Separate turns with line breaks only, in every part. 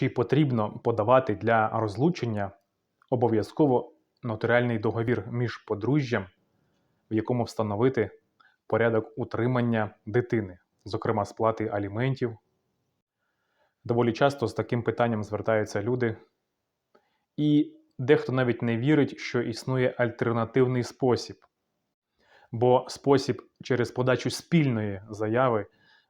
чи потрібно подавати для розлучення обов'язково нотаріальний договір між подружжям, в якому встановити порядок утримання дитини, зокрема сплати аліментів. Доволі часто з таким питанням звертаються люди, і дехто навіть не вірить, що існує альтернативний спосіб, бо спосіб через подачу спільної заяви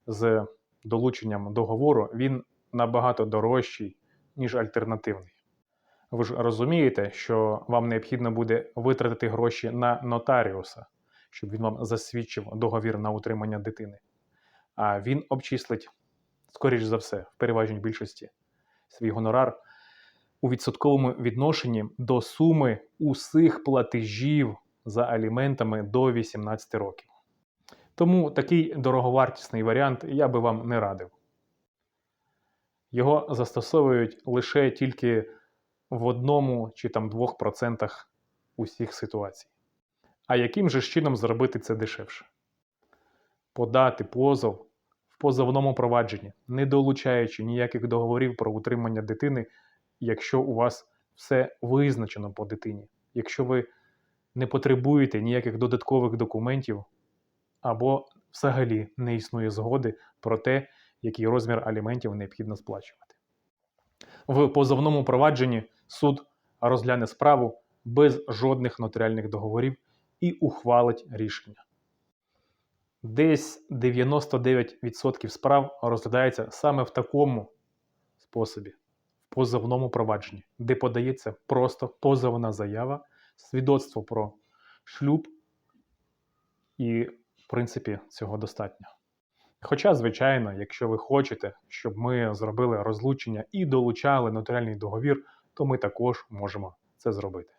з долученням договору він набагато дорожчий, ніж альтернативний. Ви ж розумієте, що вам необхідно буде витратити гроші на нотаріуса, щоб він вам засвідчив договір на утримання дитини. А він обчислить, скоріш за все, в переважній більшості свій гонорар у відсотковому відношенні до суми усіх платежів за аліментами до 18 років. Тому такий дороговартісний варіант я би вам не радив. Його застосовують лише тільки в одному чи там двох процентах усіх ситуацій. А яким же чином зробити це дешевше? Подати позов в позовному провадженні, не долучаючи ніяких договорів про утримання дитини, якщо у вас все визначено по дитині, якщо ви не потребуєте ніяких додаткових документів, або взагалі не існує згоди про те, який розмір аліментів необхідно сплачувати. В позовному провадженні суд розгляне справу без жодних нотаріальних договорів і ухвалить рішення. Десь 99% справ розглядається саме в такому способі, в позовному провадженні, де подається просто позовна заява, свідоцтво про шлюб, і, в принципі, цього достатньо. Хоча, звичайно, якщо ви хочете, щоб ми зробили розлучення і долучали нотаріальний договір, то ми також можемо це зробити.